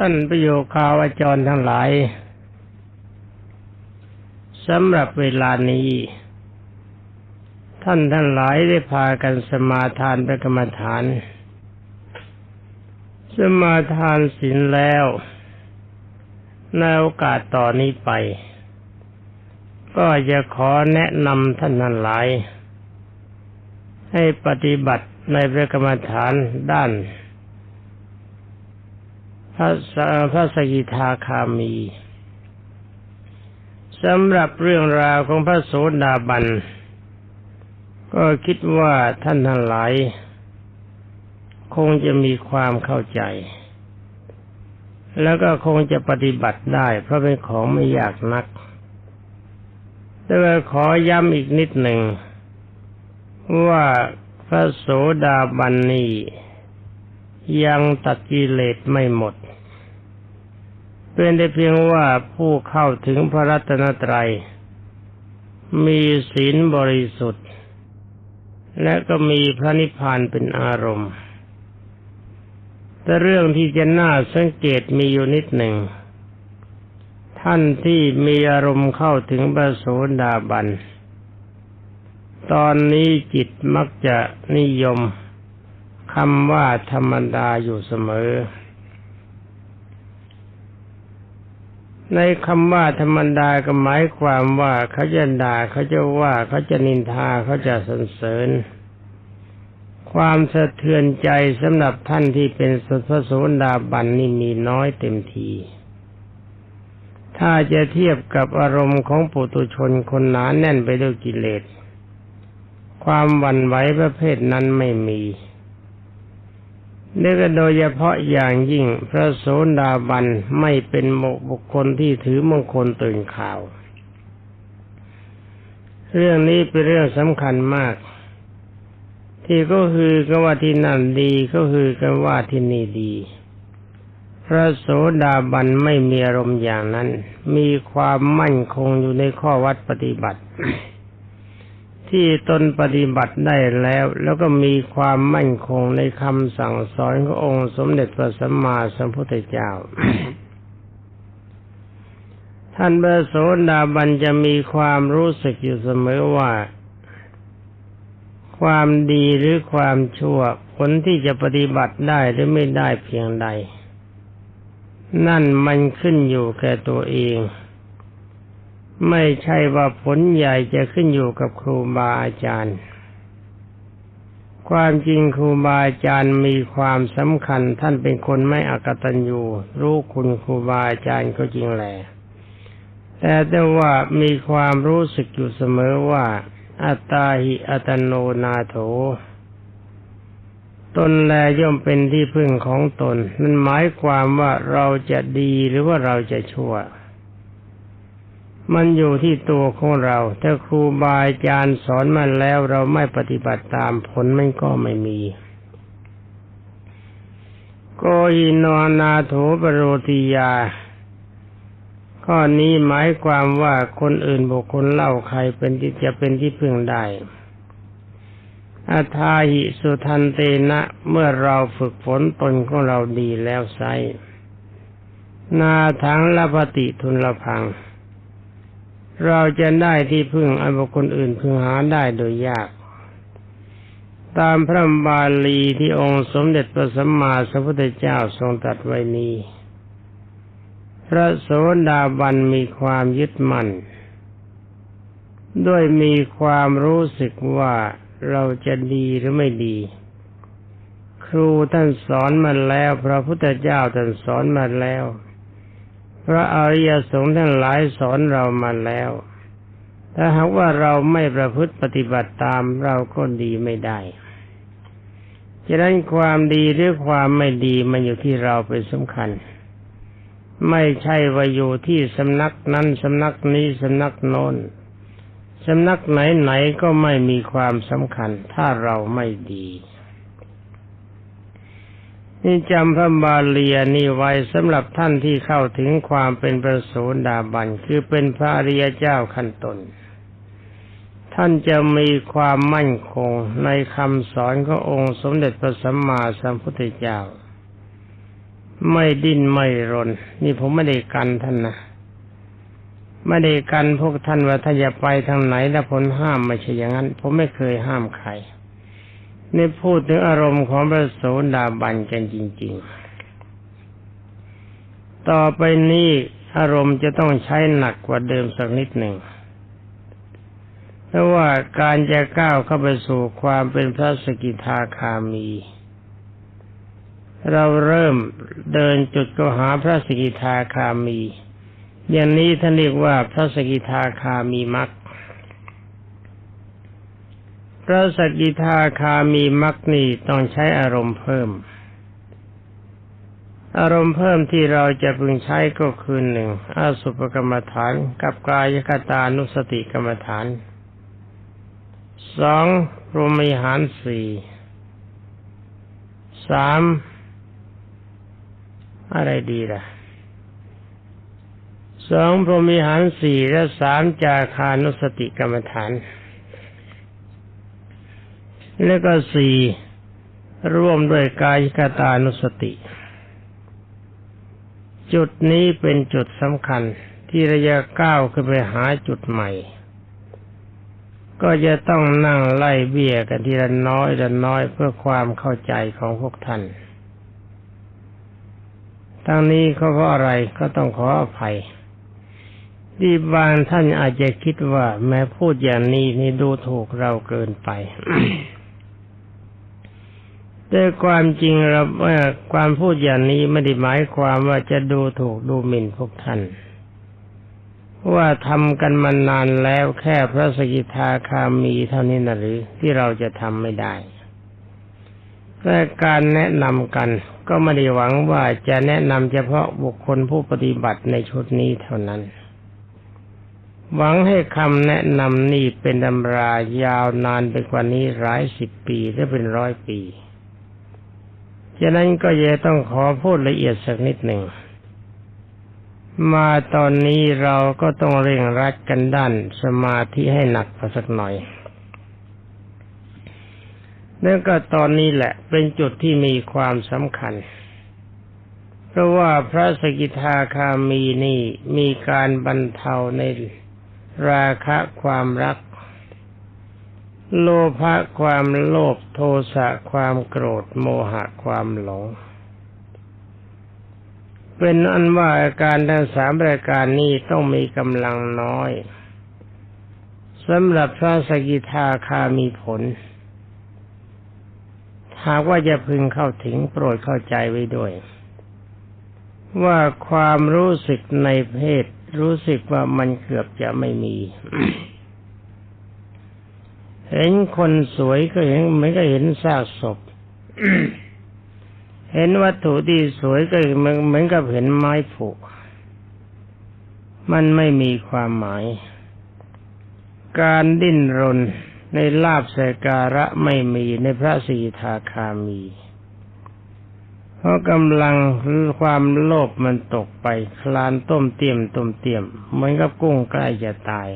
ท่านประโยคาวาจรทั้งหลายสำหรับเวลานี้ ท่านทั้งหลายได้พากันสมาทานพระกรรมฐาน สมาทานศีลแล้วในโอกาสต่อนนี้ไป ก็จะขอแนะนำท่านทั้งหลาย ให้ปฏิบัติในพระกรรมฐานด้าน พระสพระสกิทาคามีสำหรับเรื่องราวของพระโสดาบัน ก็คิดว่าท่านทั้งหลาย คงจะมีความเข้าใจ แล้วก็คงจะปฏิบัติได้ เพราะเป็นของไม่ยากนัก แต่ว่าขอย้ำอีกนิดหนึ่ง ว่าพระโสดาบันนี้ ยังตัดกิเลสไม่หมด เป็นแต่เพียงว่าผู้เข้าถึงพระรัตนตรัย มีศีลบริสุทธิ์ และก็มีพระนิพพานเป็นอารมณ์ แต่เรื่องที่จะน่าสังเกตมีอยู่นิดหนึ่ง ท่านที่มีอารมณ์เข้าถึงพระโสดาบัน ตอนนี้จิตมักจะนิยม คำว่าธรรมดาอยู่เสมอ ในคำว่าธรรมดาก็หมายความว่าเขาจะด่าเขาจะว่าเขาจะนินทาเขาจะสรรเสริญ ความสะเทือนใจสำหรับท่านที่เป็นสัพโสดาบันนี่มีน้อยเต็มทีถ้าจะเทียบกับอารมณ์ของปุตุชนคนหนาแน่นไปด้วยกิเลส ความหวั่นไหวประเภทนั้นไม่มี นี่ก็โดยเฉพาะอย่างยิ่งพระโสดาบันไม่เป็นบุคคลที่ถือมงคลตื่นข่าว เรื่องนี้เป็นเรื่องสำคัญมาก ที่ก็คือกันว่าที่นั่นดีก็คือกันว่าที่นี่ดี พระโสดาบันไม่มีอารมณ์อย่างนั้น มีความมั่นคงอยู่ในข้อวัดปฏิบัติ ที่ตนปฏิบัติได้แล้ว แล้วก็มีความมั่นคงในคำสั่งสอนขององค์สมเด็จพระสัมมาสัมพุทธเจ้า ท่านเบอโสดาบันจะมีความรู้สึกอยู่เสมอว่า ความดีหรือความชั่ว ผลที่จะปฏิบัติได้หรือไม่ได้เพียงใด นั่นมันขึ้นอยู่แก่ตัวเอง ไม่ใช่ว่าผลใหญ่จะขึ้นอยู่กับครูบาอาจารย์ ความจริงครูบาอาจารย์มีความสำคัญท่านเป็นคนไม่อกตัญญูรู้คุณครูบาอาจารย์ก็จริงแหละแต่แต่ว่ามีความรู้สึกอยู่เสมอว่า อัตตาหิอัตโนนาโถ ตนแลย่อมเป็นที่พึ่งของตน นั่นหมายความว่าเราจะดีหรือว่าเราจะชั่ว มันอยู่ที่ตัวของเรา ถ้าครูบาอาจารย์สอนมาแล้วเราไม่ปฏิบัติตามผลมันก็ไม่มีโกหินอนาโถปโรติยา ข้อนี้หมายความว่าคนอื่นบุคคลเล่าใครเป็นที่จะเป็นที่พึ่งได้อาทาหิสุทันเตนะเมื่อเราฝึกฝนตนของเราดีแล้วไซนาทังละปฏิทุนละพัง เราจะได้ที่พึ่งอันบุคคลอื่นพึงหาได้โดยยาก ตามพระบาลีที่องค์สมเด็จพระสัมมาสัมพุทธเจ้าทรงตรัสไว้นี้ พระโสดาบันมีความยึดมั่น ด้วยมีความรู้สึกว่าเราจะดีหรือไม่ดี ครูท่านสอนมาแล้ว พระพุทธเจ้าท่านสอนมาแล้ว พระอริยสงฆ์ทั้งหลายสอนเรามาแล้ว ถ้าหากว่าเราไม่ประพฤติปฏิบัติตามเราก็ดีไม่ได้ฉะนั้นความดีหรือความไม่ดีมันอยู่ที่เราเป็นสำคัญ ไม่ใช่ว่าอยู่ที่สำนักนั้นสำนักนี้สำนักโน้นสำนักไหนไหนก็ไม่มีความสำคัญ ถ้าเราไม่ดี นี่จำพระบาลีนี่ไว้สำหรับท่านที่เข้าถึงความเป็นประโสดาบันคือเป็นพระอริยเจ้าขั้นตนท่านจะมีความมั่นคงในคำสอนขององค์สมเด็จพระสัมมาสัมพุทธเจ้า ไม่ดิ้นไม่รน นี่ผมไม่ได้กันท่านนะไม่ได้กันพวกท่านว่าถ้าจะไปทางไหนแล้วผลห้ามไม่ใช่อย่างนั้น ผมไม่เคยห้ามใคร นี่พูดถึงอารมณ์ของพระโสดาบันกันจริง ๆ ต่อไปนี้อารมณ์จะต้องใช้หนักกว่าเดิมสักนิดหนึ่ง เพราะว่าการจะก้าวเข้าไปสู่ความเป็นพระสกิทาคามี เราเริ่มเดินจุดก็หาพระสกิทาคามี อย่างนี้ท่านเรียกว่าพระสกิทาคามีมัก พระสกิทาคามีมักนี่ต้องใช้อารมณ์เพิ่ม อารมณ์เพิ่มที่เราจะพึงใช้ก็คือหนึ่งอาสุปกรรมฐาน กับกายคตานุสติกรรมฐานสองรวมิหารสี่สามอะไรดีล่ะสองพรมิหารสี่และสามจาคานุสติกรรมฐาน แล้วก็สี่ร่วมด้วยกายกตานุสติ จุดนี้เป็นจุดสำคัญที่ระยะก้าวขึ้นไปหาจุดใหม่ ก็จะต้องนั่งไล่เบี้ยกันทีละน้อยละน้อยเพื่อความเข้าใจของพวกท่าน ทั้งนี้เขาเพราะอะไรก็ต้องขออภัยที่บางท่านอาจจะคิดว่าแม้พูดอย่างนี้นี่ดูถูกเราเกินไป แต่ความจริงเราว่าความพูดอย่างนี้ไม่ได้หมายความว่าจะดูถูกดูหมิ่นพวกท่านว่าทำกันมานานแล้วแค่พระสกิทาคามีเท่านี้นะหรือที่เราจะทำไม่ได้แต่การแนะนำกันก็ไม่ได้หวังว่าจะแนะนำเฉพาะบุคคลผู้ปฏิบัติในชุดนี้เท่านั้น หวังให้คำแนะนำนี้เป็นตำรายาวนานไปกว่านี้หลายสิบปีหรือเป็นร้อยปี ฉะนั้นก็จะต้องขอพูดละเอียดสักนิดหนึ่ง มาตอนนี้เราก็ต้องเร่งรัดกันด้านสมาธิให้หนักพอสักหน่อยนั่นก็ตอนนี้แหละเป็นจุดที่มีความสำคัญ เพราะว่าพระสกิทาคามีนี่มีการบรรเทาในราคะความรัก โลภะความโลภโทสะความโกรธโมหะความหลง เป็นอันว่าอาการทั้งสามรายการนี้ต้องมีกำลังน้อยสำหรับพระสกิทาคามีผล หากว่าจะพึงเข้าถึงโปรดเข้าใจไว้ด้วย ว่าความรู้สึกในเพศรู้สึกว่ามันเกือบจะไม่มี เห็นคนสวยก็เห็นเหมือนก็เห็นซากศพ เห็นวัตถุที่สวยก็เหมือนกับเห็นไม้ผุ มันไม่มีความหมาย การดิ้นรนในลาบสการะไม่มีในพระสีทาคามี เพราะกำลังหรือความโลภมันตกไปคลานต้มเตียมต้มเตียมเหมือนกับกุ้งใกล้จะตาย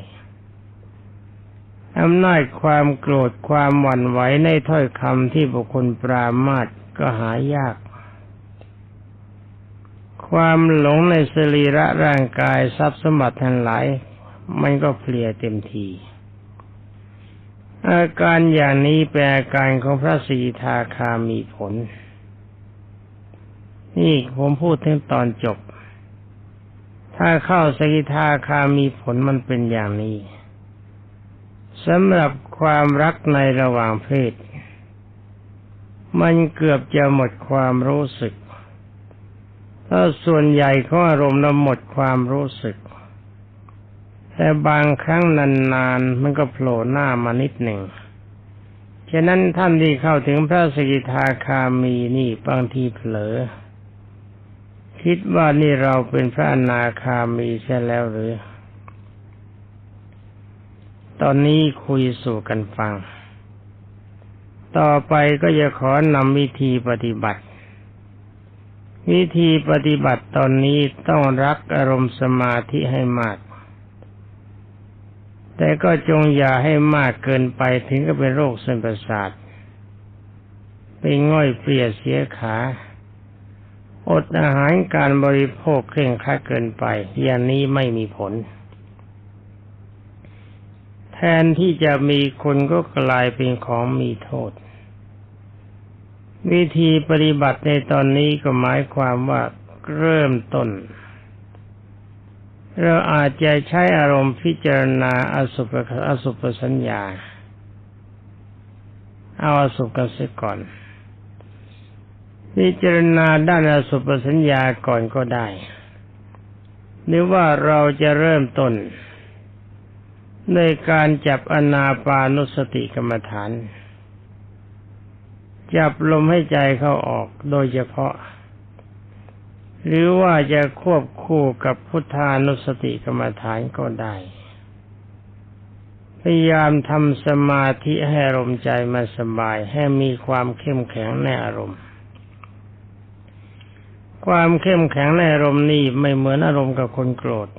อำนาจความโกรธความหวั่นไหวในถ้อยคำที่บุคคลปรามาสก็หายาก ความหลงในสรีระร่างกายทรัพย์สมบัติทั้งหลายมันก็เพลียเต็มที อาการอย่างนี้เป็นอาการของพระสีทาคามีผล นี่ผมพูดถึงตอนจบ ถ้าเข้าสกิทาคามีผลมันเป็นอย่างนี้ สำหรับความรักในระหว่างเพศ มันเกือบจะหมดความรู้สึก ถ้าส่วนใหญ่ของอารมณ์เราหมดความรู้สึก แต่บางครั้งนานๆ มันก็โผล่หน้ามานิดหนึ่ง ฉะนั้นท่านที่เข้าถึงพระสกิทาคามีนี่บางทีเผลอ คิดว่านี่เราเป็นพระอนาคามีใช่แล้วหรือ ตอนนี้คุยสู่กันฟัง ต่อไปก็จะขอนำวิธีปฏิบัติ วิธีปฏิบัติตอนนี้ต้องรักอารมณ์สมาธิให้มาก แต่ก็จงอย่าให้มากเกินไปถึงกับเป็นโรคเส้นประสาทเป็นง่อยเปียเสียขา อดอาหารการบริโภคเคร่งครัดเกินไป อย่างนี้ไม่มีผล ทนที่จะมีคนก็กลายเป็นของมีโทษ วิธีปฏิบัติในตอนนี้ก็หมายความว่าเริ่มต้น เราอาจจะใช้อารมณ์พิจารณาอสุภอสุภสัญญา เอาอสุภกันเสียก่อน พิจารณาด้านอสุภสัญญาก่อนก็ได้ หรือว่าเราจะเริ่มต้น ในการจับอนาปานุสติกรรมฐาน จับลมให้ใจเข้าออกโดยเฉพาะ หรือว่าจะควบคู่กับพุทธานุสติกรรมฐานก็ได้ พยายามทำสมาธิให้อารมณ์ใจมาสบายให้มีความเข้มแข็งในอารมณ์ ความเข้มแข็งในอารมณ์นี่ไม่เหมือนอารมณ์กับคนโกรธ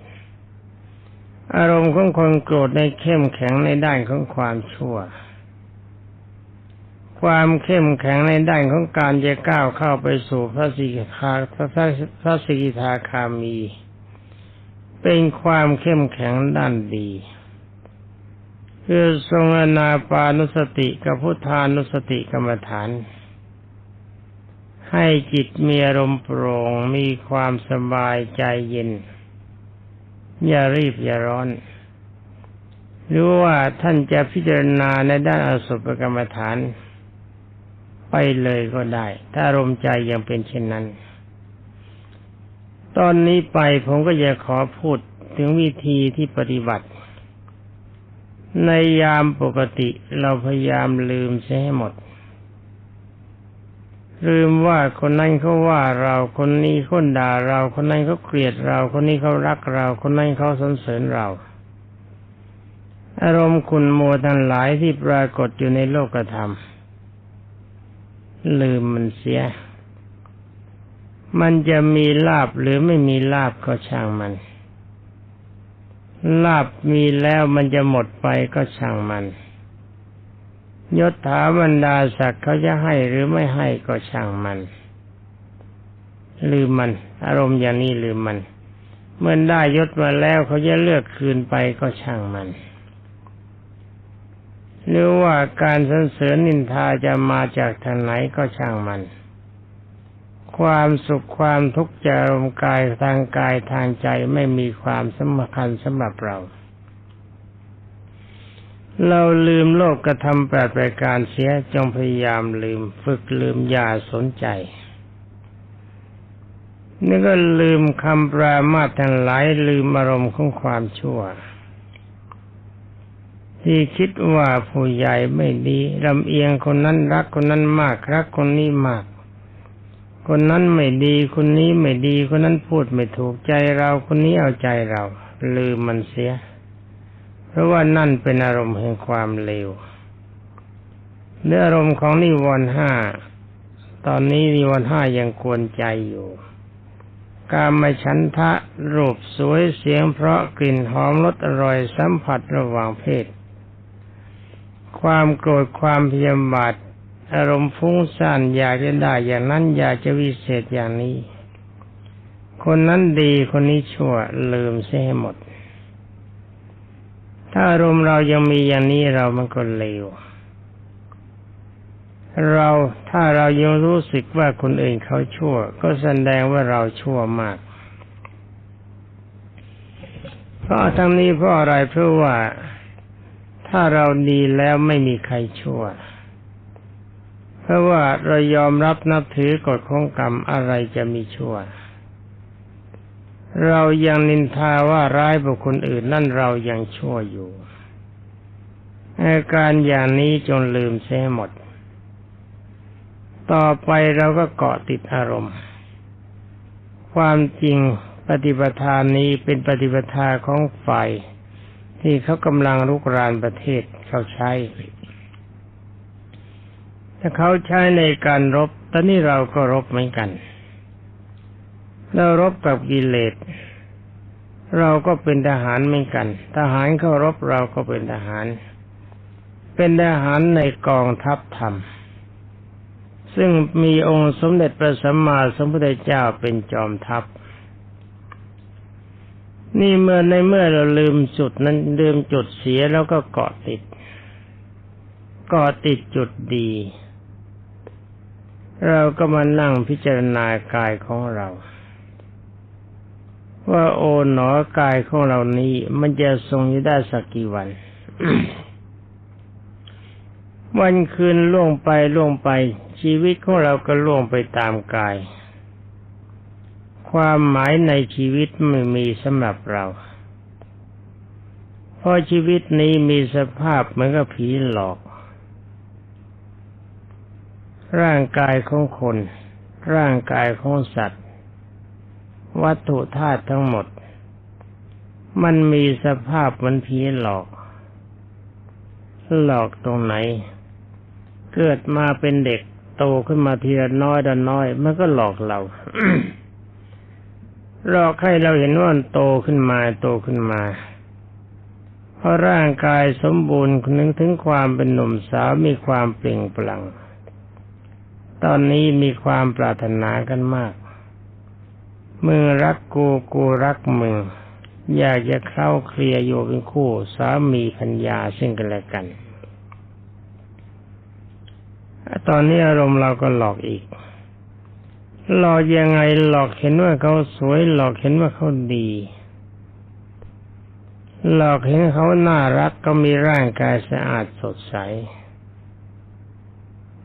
อารมณ์ของคนโกรธในเข้มแข็งในด้านของความชั่ว ความเข้มแข็งในด้านของการจะก้าวเข้าไปสู่พระสิกขาพระพระสิกขาคามี เป็นความเข้มแข็งด้านดีคือทรงอนาปานุสติกับพุทธานุสติกรรมฐาน ให้จิตมีอารมณ์โปร่งมีความสบายใจเย็น อย่ารีบอย่าร้อน หรือว่าท่านจะพิจารณาในด้านอสุภกรรมฐาน ไปเลยก็ได้ ถ้ารมใจยังเป็นเช่นนั้น ตอนนี้ไปผมก็จะขอพูดถึงวิธีที่ปฏิบัติ ในยามปกติเราพยายามลืมเสียให้หมด ลืมว่าคนนั้นเขาว่าเราคนนี้คนด่าเรา คนนั้นเขาเกลียดเรา คนนี้เขารักเรา คนนั้นเขาสรรเสริญเรา อารมณ์คุณโมทั้งหลายที่ปรากฏอยู่ในโลกธรรม ลืมมันเสีย มันจะมีลาบหรือไม่มีลาบก็ช่างมัน ลาบมีแล้วมันจะหมดไปก็ช่างมัน ยศถาบรรดาศักดิ์เขาจะให้หรือไม่ให้ก็ช่างมัน ลืมมัน อารมณ์อย่างนี้ลืมมัน เมื่อได้ยศมาแล้วเขาจะเลือกคืนไปก็ช่างมัน หรือว่าการสรรเสริญนินทาจะมาจากทางไหนก็ช่างมัน ความสุขความทุกข์จะอารมณ์กายทางกายทางใจไม่มีความสำคัญสำหรับเรา เราลืมโลกกระทำแปดรายการเสียจงพยายามลืมฝึกลืมอย่าสนใจ นี่ก็ลืมคำปรามาททั้งหลายลืมอารมณ์ของความชั่ว ที่คิดว่าผู้ใหญ่ไม่ดีลำเอียงคนนั้นรักคนนั้นมากรักคนนี้มาก คนนั้นไม่ดีคนนี้ไม่ดีคนนั้นพูดไม่ถูกใจเราคนนี้เอาใจเรา ลืมมันเสีย เพราะว่านั่นเป็นอารมณ์แห่งความเลวเนื้ออารมณ์ของนิวรณ์ห้าตอนนี้นิวรณ์ห้ายังกวนใจอยู่ การมาฉันทะรูปสวยเสียงเพราะกลิ่นหอมรสอร่อยสัมผัสระหว่างเพศ ความโกรธความพยาบาทอารมณ์ฟุ้งซ่านอยากจะได้อย่างนั้นอยากจะวิเศษอย่างนี้ คนนั้นดีคนนี้ชั่วลืมเสียหหมด ถ้าอารมณ์เรายังมีอย่างนี้เรามันก็เลว เราถ้าเรายังรู้สึกว่าคนอื่นเขาชั่ว ก็แสดงว่าเราชั่วมาก เพราะทั้งนี้เพราะอะไรเพราะว่าถ้าเราดีแล้วไม่มีใครชั่ว เพราะว่าเรายอมรับนับถือกฎของกรรมอะไรจะมีชั่ว เรายังนินทาว่าร้ายบุคคลอื่นนั่นเรายังชั่วอยู่อาการอย่างนี้จงลืมเสียหมด ต่อไปเราก็เกาะติดอารมณ์ ความจริงปฏิปทานนี้เป็นปฏิปทาของฝ่ายที่เขากำลังลุกรานประเทศเขาใช้ ถ้าเขาใช้ในการรบ ตอนนี้เราก็รบเหมือนกัน เรารบกับกิเลสเราก็เป็นทหารเหมือนกัน ทหารเข้ารบเราก็เป็นทหาร เป็นทหารในกองทัพธรรม ซึ่งมีองค์สมเด็จพระสัมมาสัมพุทธเจ้าเป็นจอมทัพ นี่เมื่อในเมื่อเราลืมจุดนั้นลืมจุดเสียแล้วก็เกาะติดเกาะติดจุดดี เราก็มานั่งพิจารณากายของเรา ว่าโอ๋หนอกายของเรานี้มันจะทรงอยู่ได้สักกี่วัน วันคืนล่วงไปล่วงไป ชีวิตของเราก็ล่วงไปตามกาย ความหมายในชีวิตไม่มีสำหรับเรา เพราะชีวิตนี้มีสภาพเหมือนกับผีหลอก ร่างกายของคน ร่างกายของสัตว วัตถุธาตุทั้งหมด มันมีสภาพมือนผีหลอก หลอกตรงไหน เกิดมาเป็นเด็กโตขึ้นมาทีละน้อยละน้อย มันก็หลอกเราหลอกให้เราเห็นว่าโตขึ้นมาโตขึ้นมาเพราะร่างกายสมบูรณ์นึกถึงความเป็นหนุ่มสาวมีความเปล่งปลั่ง ตอนนี้มีความปรารถนากันมาก มึงรักกูกูรักมึง อยากจะเข้าเคลียร์อยู่เป็นคู่ สามีพัญญาซึ่งกันและกัน ตอนนี้อารมณ์เราก็หลอกอีก หลอกยังไงหลอกเห็นว่าเขาสวย หลอกเห็นว่าเขาดี หลอกเห็นเขาน่ารักก็มีร่างกายสะอาดสดใส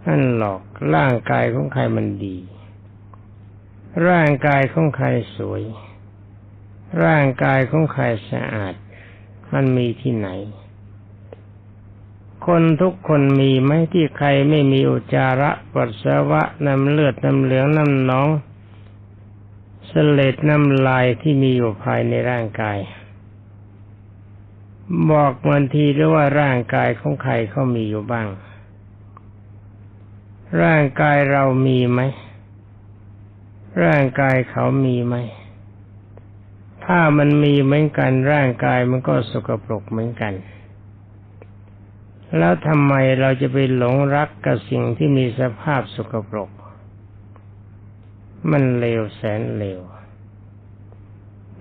นั่นหลอกร่างกายของใครมันดี ร่างกายของใครสวย ร่างกายของใครสะอาด มันมีที่ไหน คนทุกคนมีไหมที่ใครไม่มีอุจจาระปัสสาวะน้ำเลือดน้ำเหลืองน้ำหนองสเลดน้ำลายที่มีอยู่ภายในร่างกาย บอกมันทีหรือว่าร่างกายของใครเขามีอยู่บ้าง ร่างกายเรามีไหม ร่างกายเขามีไหม ถ้ามันมีเหมือนกันร่างกายมันก็สกปรกเหมือนกัน แล้วทำไมเราจะไปหลงรักกับสิ่งที่มีสภาพสกปรก มันเลวแสนเลว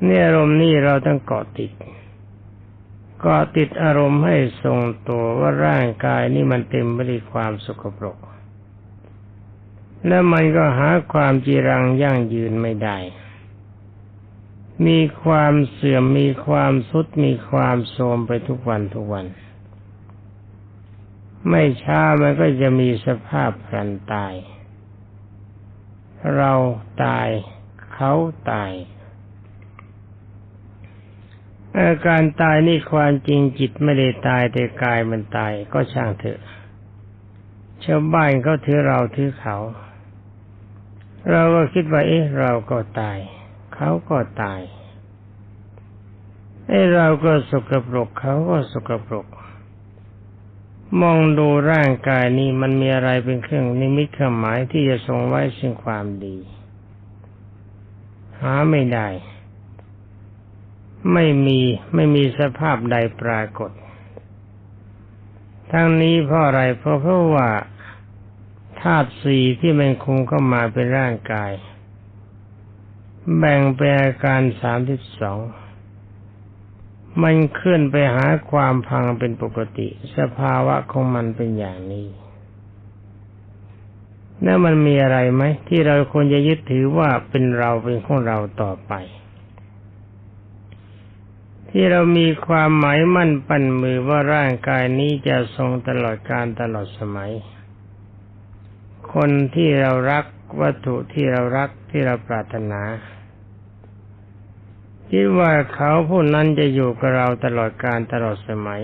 เนี่ยอารมณ์นี่เราต้องเกาะติดเกาะติดอารมณ์ให้ทรงตัวว่าร่างกายนี่มันเต็มไปด้วยความสกปรก แล้วมันก็หาความจีรังยั่งยืนไม่ได้ มีความเสื่อมมีความสุดมีความโทรมไปทุกวันทุกวัน ไม่ช้ามันก็จะมีสภาพพลันตาย เราตายเขาตายอาการตายนี่ความจริงจิตไม่ได้ตายแต่กายมันตายก็ช่างเถอะชาวบ้านเขาถือเราถือเขา เราก็คิดว่าเอ๊ะเราก็ตาย เขาก็ตายไอ้เราก็สกปรกเขาก็สกปรก มองดูร่างกายนี้มันมีอะไรเป็นเครื่องนิมิตเครื่องหมายที่จะทรงไว้ซึ่งความดี หาไม่ได้ ไม่มีไม่มีสภาพใดปรากฏ ทั้งนี้เพราะอะไรเพราะเพราะว่า ธาตุสี่ที่มันคงเข้ามาเป็นร่างกาย แบ่งเป็นอาการสามสิบสองมันเคลื่อนไปหาความพังเป็นปกติ สภาวะของมันเป็นอย่างนี้แล้วมันมีอะไรไหมที่เราควรจะยึดถือว่าเป็นเราเป็นของเราต่อไป ที่เรามีความหมายมั่นปั้นมือว่าร่างกายนี้จะทรงตลอดการตลอดสมัย คนที่เรารักวัตถุที่เรารักที่เราปรารถนา คิดว่าเขาผู้นั้นจะอยู่กับเราตลอดการตลอดสมัย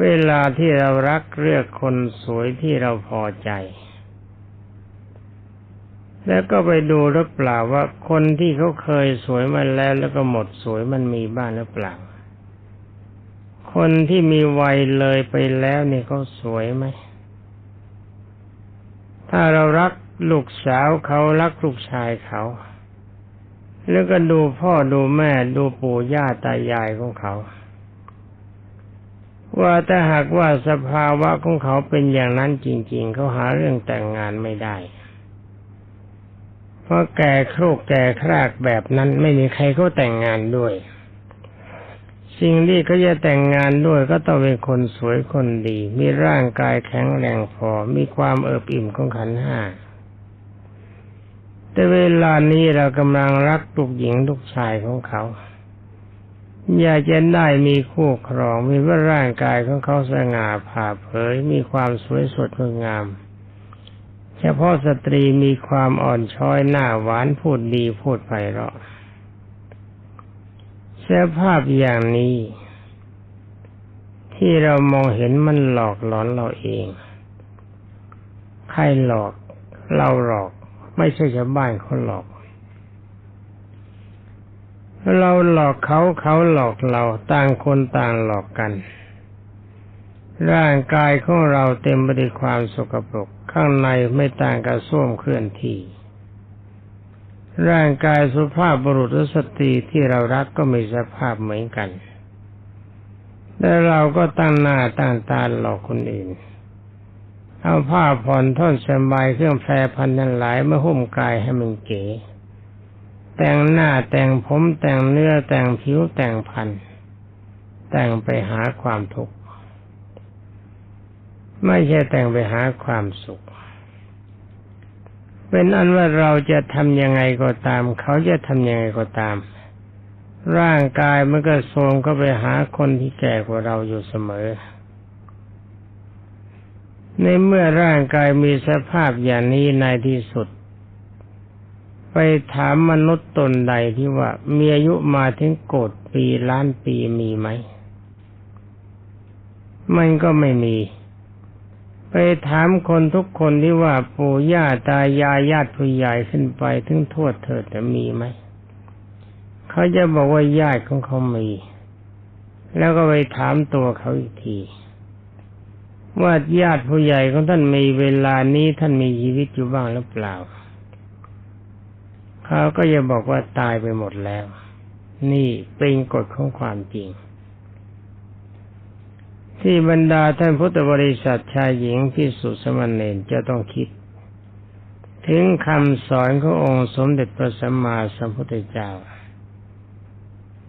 เวลาที่เรารักเลือกคนสวยที่เราพอใจ แล้วก็ไปดูหรือเปล่าว่าคนที่เขาเคยสวยมาแล้วแล้วก็หมดสวยมันมีบ้างหรือเปล่า คนที่มีวัยเลยไปแล้วนี่เขาสวยไหม ถ้าเรารักลูกสาวเขารักลูกชายเขา แล้วก็ดูพ่อดูแม่ดูปู่ย่าตายายของเขา ว่าถ้าหากว่าสภาวะของเขาเป็นอย่างนั้นจริง ๆ เขาหาเรื่องแต่งงานไม่ได้ เพราะแก่โครกแก่ครากแบบนั้นไม่มีใครเขาแต่งงานด้วย สิ่งที่เขาจะแต่งงานด้วยก็ต้องเป็นคนสวยคนดี มีร่างกายแข็งแรงพอ มีความเอิบอิ่มของขันห้า แต่เวลานี้เรากำลังรักลูกหญิงลูกชายของเขา อยากจะได้มีคู่ครอง มีว่าร่างกายของเขาสง่าผ่าเผย มีความสวยสดงดงาม เฉพาะสตรีมีความอ่อนช้อยหน้าหวานพูดดีพูดไพเราะ สภาพอย่างนี้ ที่เรามองเห็นมันหลอกหลอนเราเอง ใครหลอก เราหลอก ไม่ใช่ชาวบ้านเขาหลอกเราหลอกเขาเขาหลอกเราต่างคนต่างหลอกกัน ร่างกายของเราเต็มไปด้วยความสกปรกข้างในไม่ต่างกับส้วมเคลื่อนที่ ร่างกายสุภาพบุรุษสตรีที่เรารักก็มีสภาพเหมือนกัน แต่เราก็ตั้งหน้าตั้งตาหลอกคนอื่น เอาผ้าผ่อนท่อนสบายเครื่องแพรพันนั้นหลายมาหุ้มกายให้มันเก๋ แต่งหน้าแต่งผมแต่งเนื้อแต่งผิวแต่งพันแต่งไปหาความทุกข์ ไม่ใช่แต่งไปหาความสุข เป็นอันว่าเราจะทำยังไงก็ตาม เขาจะทำยังไงก็ตาม ร่างกายมันก็โทมก็ไปหาคนที่แก่กว่าเราอยู่เสมอ ในเมื่อร่างกายมีสภาพอย่างนี้ในที่สุด ไปถามมนุษย์ตนใดที่ว่ามีอายุมาถึงโกดปีล้านปีมีไหม มันก็ไม่มี ไปถามคนทุกคนที่ว่าปู่ย่าตายายญาติผู้ใหญ่ขึ้นไปถึงทวดเถิดจะมีไหม เขาจะบอกว่าญาติของเขามี แล้วก็ไปถามตัวเขาอีกที ว่าญาติผู้ใหญ่ของท่านมีเวลานี้ท่านมีชีวิตอยู่บ้างหรือเปล่า เขาก็จะบอกว่าตายไปหมดแล้ว นี่เป็นกฎของความจริง ที่บรรดาท่านพุทธบริษัทชายหญิงพิสุสมณเณรจะต้องคิด ถึงคำสอนขององค์สมเด็จพระสัมมาสัมพุทธเจ้า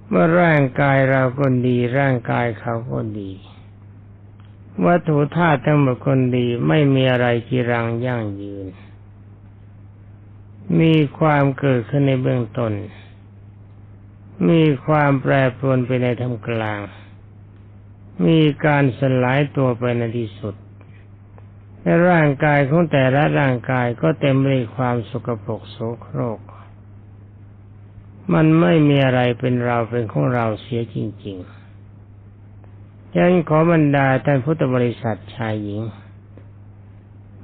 เมื่อร่างกายเราก็ดีร่างกายเขาก็ดี วัตถุธาตุทั้งหมดคนดีไม่มีอะไรกีรังยั่งยืน มีความเกิดขึ้นในเบื้องต้นมีความแปรปรวนไปในทำกลาง มีการสลายตัวไปในที่สุดในร่างกายของแต่ละร่างกายก็เต็มไปด้วยความสกปรกโสโครก มันไม่มีอะไรเป็นเราเป็นของเราเสียจริงๆยังขอบรรดาท่านพุทธบริษัทชายหญิง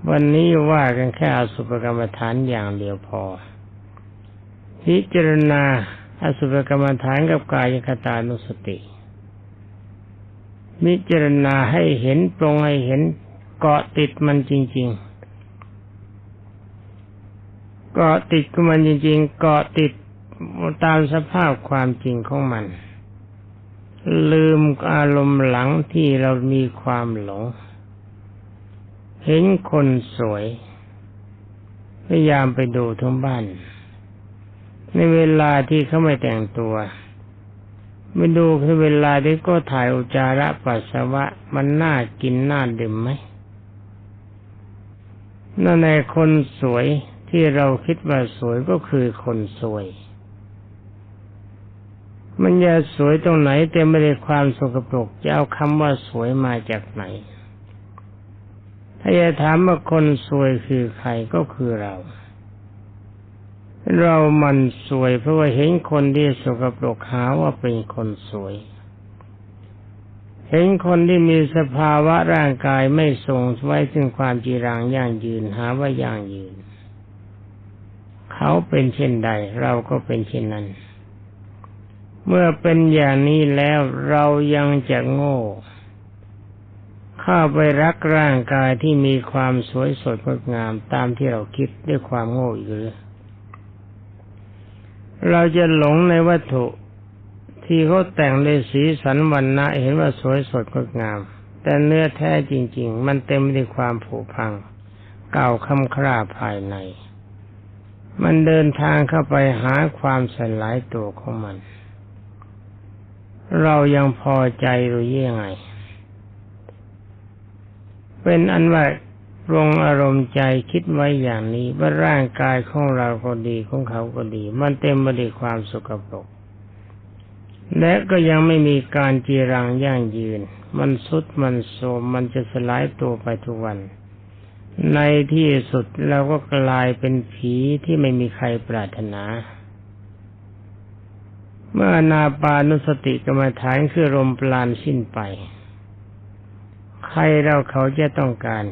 วันนี้ว่ากันแค่อสุภกรรมฐานอย่างเดียวพอ พิจารณาอสุภกรรมฐานกับกายคตานุสติ พิจารณาให้เห็นตรงให้เห็นเกาะติดมันจริง ๆ เกาะติดกับมันจริง ๆ เกาะติดตามสภาพความจริงของมัน ลืมอารมณ์หลังที่เรามีความหลง เห็นคนสวย พยายามไปดูทั้งบ้าน ในเวลาที่เขาไม่แต่งตัว ไปดูในเวลาที่ก็ถ่ายอุจาระปัสสาวะ มันน่ากินน่าดื่มไหมนั่นในคนสวยที่เราคิดว่าสวยก็คือคนสวย มันจะสวยตรงไหนเต็มไปด้วยความสกปรกจะเอาคำว่าสวยมาจากไหน ถ้าจะถามว่าคนสวยคือใครก็คือเรา เรามันสวยเพราะว่าเห็นคนที่สกปรกหาว่าเป็นคนสวย เห็นคนที่มีสภาวะร่างกายไม่ทรงไว้ซึ่งความจีรังย่างยืนหาว่าย่างยืน เขาเป็นเช่นใด เราก็เป็นเช่นนั้น เมื่อเป็นอย่างนี้แล้วเรายังจะโง่ข้าไปรักร่างกายที่มีความสวยสดงดงามตามที่เราคิดด้วยความโง่หรือ เราจะหลงในวัตถุ ที่เขาแต่งด้วยสีสันวันนะเห็นว่าสวยสดงดงาม แต่เนื้อแท้จริง ๆ มันเต็มไปด้วยความผุพัง เก่าคำคร่าภายใน มันเดินทางเข้าไปหาความสลายตัวของมัน เรายังพอใจหรือยังไง เป็นอันว่า ปรงอารมณ์ใจคิดไว้อย่างนี้ว่าร่างกายของเราก็ดีของเขาก็ดี มันเต็มไปด้วยความสกปรกและก็ยังไม่มีการจีรังยั่งยืน มันสุดมันโสมมันจะสลายตัวไปทุกวัน ในที่สุดเราก็กลายเป็นผีที่ไม่มีใครปรารถนา เมื่อนาปานุสติกรรมฐานคือลมปราณสิ้นไป ใครเราเขาจะต้องการ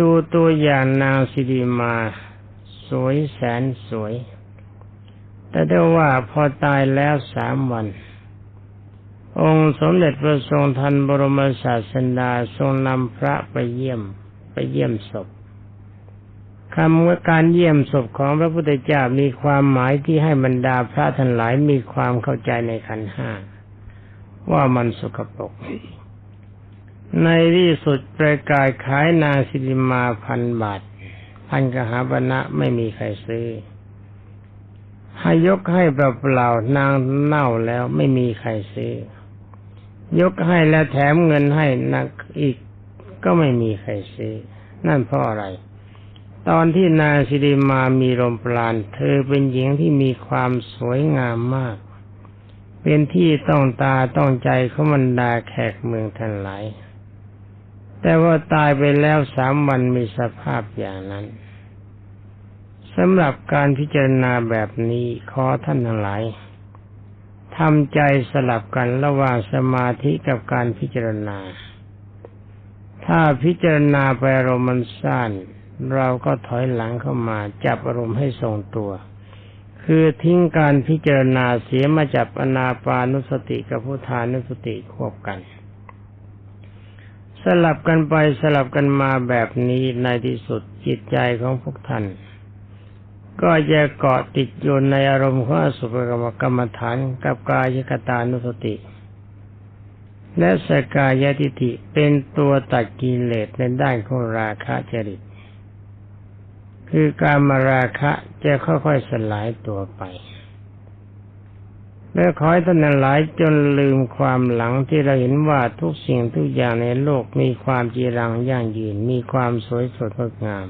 ดูตัวอย่างนางสิริมา สวยแสนสวย แต่ได้ว่าพอตายแล้วสามวัน องค์สมเด็จพระทรงทันบรมศาสดาทรงนำพระไปเยี่ยมไปเยี่ยมศพคำว่าการเยี่ยมศพของพระพุทธเจ้ามีความหมายที่ให้บรรดาพระทั้งหลายมีความเข้าใจในขันห้าว่ามันสกปรก ในที่สุดประกาศขายนางสิริมาพันบาท พันกหาบณะไม่มีใครซื้อ ให้ยกให้เปล่าๆนางเน่าแล้วไม่มีใครซื้อ ยกให้แล้วแถมเงินให้นักอีกก็ไม่มีใครซื้อ นั่นเพราะอะไร ตอนที่นางสิริมามีลมปราณเธอเป็นหญิงที่มีความสวยงามมาก เป็นที่ต้องตาต้องใจของบรรดาแขกเมืองทั้งหลาย แต่ว่าตายไปแล้วสามวันมีสภาพอย่างนั้นสำหรับการพิจารณาแบบนี้ขอท่านทั้งหลายทำใจสลับกันระหว่างสมาธิกับการพิจารณา ถ้าพิจารณาไปอารมณ์มันสั้นเราก็ถอยหลังเข้ามา จับอารมณ์ให้ทรงตัว คือทิ้งการพิจารณาเสียมาจับอนาปานุสติกับพุทธานุสติควบกัน สลับกันไปสลับกันมาแบบนี้ในที่สุดจิตใจของพวกท่าน ก็จะเกาะติดอยู่ในอารมณ์ของอสุภกรรมกรรมฐานกับกายกตานุสติ และสกายติติเป็นตัวตัดกิเลสในด้านของราคะจริต คือการมาราคะจะค่อยๆสลายตัวไป และขอให้ท่านหลายจนลืมความหลังที่เราเห็นว่าทุกสิ่งทุกอย่างในโลกมีความจีรังยั่งยืน มีความสวยสดงดงาม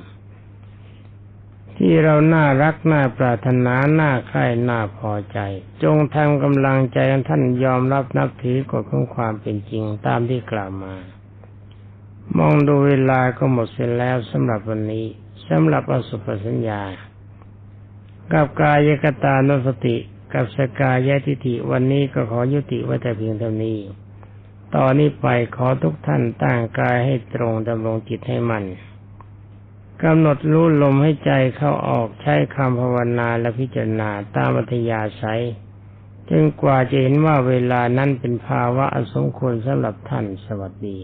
ที่เราน่ารักน่าปรารถนาน่าใคร่น่าพอใจ จงทำกำลังใจท่านยอมรับนับถือกฎของความเป็นจริงตามที่กล่าวมา มองดูเวลาก็หมดเสร็จแล้วสำหรับวันนี้สำหรับอสุภสัญญา กับกายกตานุสติ กับสกายทิฏฐิวันนี้ก็ขอยุติไว้แต่เพียงเท่านี้ ตอนนี้ไปขอทุกท่านตั้งกายให้ตรงดำรงจิตให้มันกำหนดรู้ลมให้ใจเข้าออกใช้คำภาวนาและพิจารณาตามอัธยาศัยจนกว่าจะเห็นว่าเวลานั้นเป็นภาวะอสมควรสำหรับท่านสวัสดี